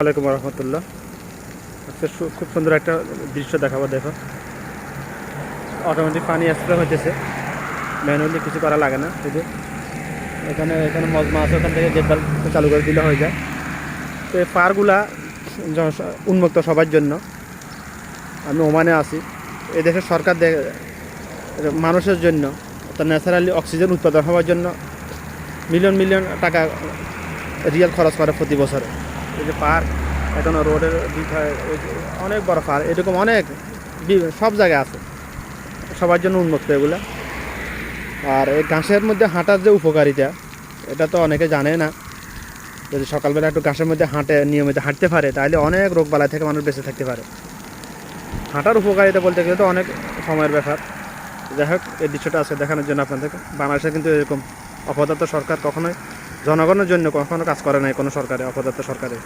ওয়ালাইকুম রহমতুল্লাহ। আজকে খুব সুন্দর একটা দৃশ্য দেখাবো, দেখো। অটোমেটিক পানি স্প্রে হইতেছে। ম্যানুয়ালি কিছু করা লাগে না যে। এখানে এখানে মজমা আছে, ওখান থেকে গেট চালু করে দিলে হয়ে যায়। তো এই পারগুলা উন্মুক্ত সবার জন্য। আমি ওমানে আছি। এই দেশের সরকার মানুষের জন্য, অর্থাৎ ন্যাচারালি অক্সিজেন উৎপাদন হওয়ার জন্য মিলিয়ন মিলিয়ন টাকা রিয়াল খরচ করে প্রতি বছর। এই যে পার্ক এখন রোডের অনেক বড় পার্ক এরকম অনেক সব জায়গায় আছে। সবার জন্য উন্মুক্ত এগুলো। আর এই ঘাসের মধ্যে হাঁটার যে উপকারিতা, এটা তো অনেকে জানে না। যদি সকালবেলা একটু ঘাসের মধ্যে হাঁটে, নিয়মিত হাঁটতে পারে, তাহলে অনেক রোগ বালাই থেকে মানুষ বেঁচে থাকতে পারে। হাঁটার উপকারিতা বলতে গেলে তো অনেক সময়ের ব্যাপার। যাই হোক, এই দৃশ্যটা আছে দেখানোর জন্য আপনাদেরকে। বাংলাদেশে কিন্তু এরকম অপদার্থ সরকার কখনোই জনগণের জন্য কখনো কাজ করে নাই কোনো সরকারে অপদার্থ সরকারে।